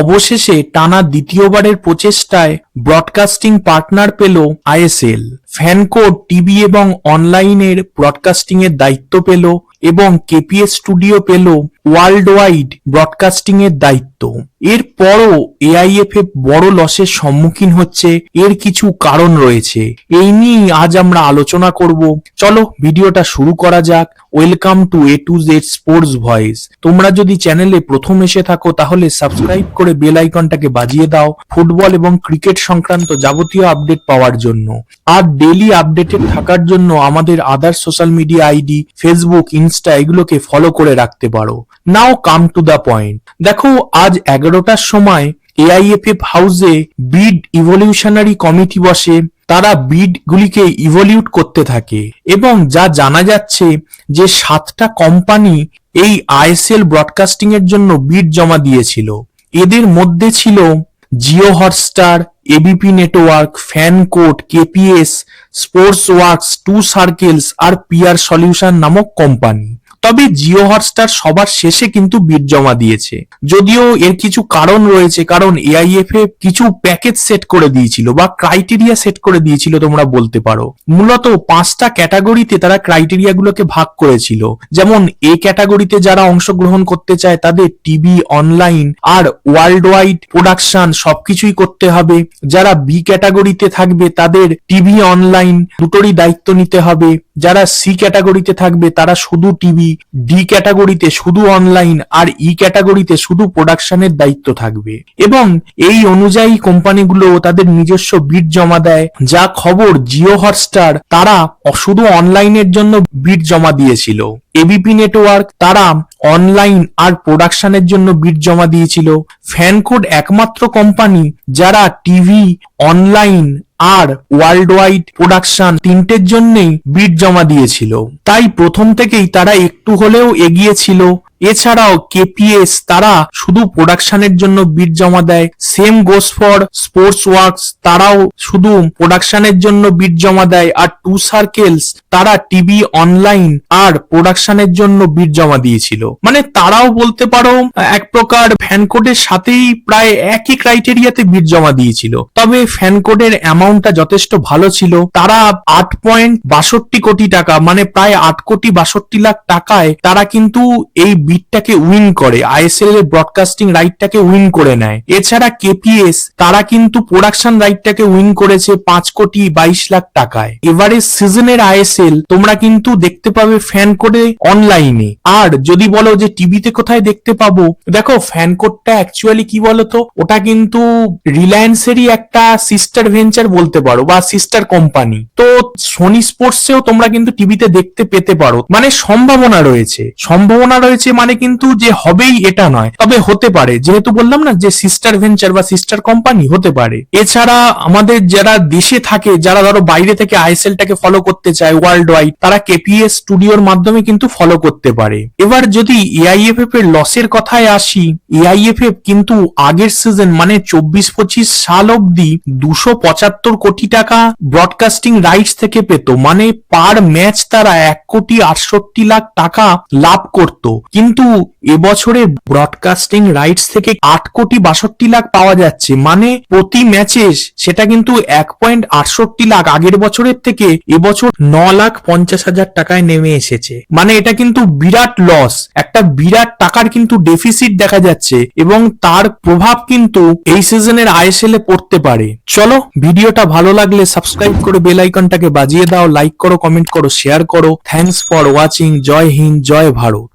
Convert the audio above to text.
অবশেষে টানা দ্বিতীয়বারের প্রচেষ্টায় ব্রডকাস্টিং পার্টনার পেল আইএসএল। ফ্যানকোড টিভি এবং অনলাইনের ব্রডকাস্টিং এর দায়িত্ব পেল এবং কেপিএস স্টুডিও পেল ওয়ার্ল্ড ওয়াইড ব্রডকাস্টিং এর দায়িত্ব। এরপরও এআইএফএফ বড় লসের সম্মুখীন হচ্ছে, এর কিছু কারণ রয়েছে। এই নিয়েই আজ আমরা আলোচনা করব। চলো ভিডিওটা শুরু করা যাক। Welcome to A to Z sports voice তোমরা যদি চ্যানেলে প্রথম এসে থাকো, তাহলে সাবস্ক্রাইব করে বেল আইকনটাকে বাজিয়ে দাও ফুটবল এবং ক্রিকেট সংক্রান্ত যাবতীয় আপডেট পাওয়ার জন্য। আর ডেলি আপডেটেড থাকার জন্য আমাদের other social media ID Facebook Insta এগুলোকে ফলো করে রাখতে পারো। Now come to the point দেখো, আজ এগারোটার সময় এআইএফএফ হাউসে বিড ইভলিউশনারি কমিটি বসে, তারা বিড গুলিকে ইভলিউট করতে থাকে এবং যা জানা যাচ্ছে যে সাতটা কোম্পানি এই আইএসএল ব্রডকাস্টিং এর জন্য বিড জমা দিয়েছিল। এদের মধ্যে ছিল Jio Hotstar ABP network FanCode KPS sports works two circles আর পিআর সলিউশন নামক কোম্পানি তবে জিও হটস্টার সবার শেষে কিন্তু বিড জমা দিয়েছে। যদিও এর কিছু কারণ রয়েছে, কারণ এআইএফএ কিছু প্যাকেজ সেট করে দিয়েছিল বা ক্রাইটেরিয়া সেট করে দিয়েছিল তোমরা বলতে পারো। মূলত পাঁচটা ক্যাটাগরিতে তারা ক্রাইটেরিয়া গুলোকে ভাগ করেছিল। যেমন এ ক্যাটাগরিতে যারা অংশগ্রহণ করতে চায় তাদের টিভি, অনলাইন আর ওয়ার্ল্ড ওয়াইড প্রোডাকশন সবকিছুই করতে হবে। যারা বি ক্যাটাগরিতে থাকবে তাদের টিভি, অনলাইন দুটোরই দায়িত্ব নিতে হবে। যারা সি ক্যাটাগরিতে থাকবে তারা শুধু টিভি ডি ক্যাটাগরিতে শুধু অনলাইন আর ই ক্যাটাগরিতে শুধু প্রোডাকশনের দায়িত্ব থাকবে। এবং এই অনুযায়ী কোম্পানিগুলো তাদের নিজস্ব বিট জমা দেয়। যা খবর জিও হটস্টার তারা শুধু অনলাইনের জন্য বিট জমা দিয়েছিল। এবিপি নেটওয়ার্ক তারা অনলাইন আর প্রোডাকশনের জন্য বিট জমা দিয়েছিল। ফ্যানকোড একমাত্র কোম্পানি যারা টিভি অনলাইন আর ওয়ার্ল্ড ওয়াইড প্রোডাকশন তিনটের জন্যেই বিট জমা দিয়েছিল। তাই প্রথম থেকেই তারা একটু হলেও এগিয়ে ছিল। এছাড়াও কেপিএস তারা শুধু প্রোডাকশনের জন্য বিড জমা দেয়। Same goes for Sports Works তারাও শুধু প্রোডাকশনের জন্য বিড জমা দেয়। আর টু সার্কেলস তারা টিভি অনলাইন আর প্রোডাকশনের জন্য বিড জমা দিয়েছিল। মানে তারাও বলতে পারো, এক প্রকার ফ্যানকোডের সাথেই প্রায় একই ক্রাইটেরিয়াতে বিড জমা দিয়েছিল। তবে ফ্যানকোডের অ্যামাউন্টটা যথেষ্ট ভালো ছিল। তারা আট পয়েন্ট বাষট্টি কোটি টাকা মানে প্রায় আট কোটি বাষট্টি লাখ টাকায় তারা কিন্তু এই বিটটাকে উইন করে আইএসএল এর ব্রডকাস্টিং রাইটটাকে উইন করে নেয়। এছাড়া কেপিএস তারা কিন্তু প্রোডাকশন রাইটটাকে উইন করেছে পাঁচ কোটি বাইশ লাখ টাকায়। এবারে সিজনের আইএসএল তোমরা কিন্তু দেখতে পাবে ফ্যান কোডে অনলাইনে আর যদি বলো যে টিভিতে কোথায় দেখতে পাবো, দেখো ফ্যান কোডটা অ্যাকচুয়ালি কি বলতো? ওটা কিন্তু রিলায়েন্সেরই একটা সিস্টার ভেঞ্চার বলতে পারো, বা সিস্টার কোম্পানি তো সোনি স্পোর্টসেও তোমরা কিন্তু টিভিতে দেখতে পেতে পারো। মানে সম্ভাবনা রয়েছে। সম্ভাবনা রয়েছে মানে কিন্তু যে হবেই এটা নয়। তবে হতে পারে। যেহেতু বললাম না যে সিস্টার ভেঞ্চার বা সিস্টার কোম্পানি হতে পারে। এছাড়া আমাদের যারা দেশে থাকে, যারা ধরো বাইরে থেকে আইএসএল টাকে ফলো করতে চায় ওয়ার্ল্ড ওয়াইড তারা কেপিএস স্টুডিওর মাধ্যমে কিন্তু ফলো করতে পারে। এবার যদি এআইএফএফ এর লসের কথায় আসি এআইএফএফ কিন্তু আগের সিজন মানে চব্বিশ পঁচিশ সাল অব্দি দুশো পঁচাত্তর কোটি টাকা ব্রডকাস্টিং রাইটস থেকে পেত। মানে পার ম্যাচ তারা এক কোটি আটষট্টি লাখ টাকা লাভ করত। কিন্তু এবছরে ব্রডকাস্টিং রাইটস থেকে আট কোটি বাষট্টি লাখ পাওয়া যাচ্ছে। মানে প্রতি ম্যাচে সেটা কিন্তু এক পয়েন্ট আটষট্টি লাখ। আগের বছরের থেকে এবছর ন লাখ পঞ্চাশ হাজার টাকায় নেমে এসেছে। মানে এটা কিন্তু বিরাট লস একটা বিরাট টাকার কিন্তু ডেফিসিট দেখা যাচ্ছে এবং তার প্রভাব কিন্তু এই সিজনের আইএসএল এ পড়তে পারে। চলো, ভিডিওটা ভালো লাগলে সাবস্ক্রাইব করে বেল আইকনটাকে বাজিয়ে দাও লাইক করো কমেন্ট করো শেয়ার করো। Thanks for watching Jai Hind, Jai Bharat.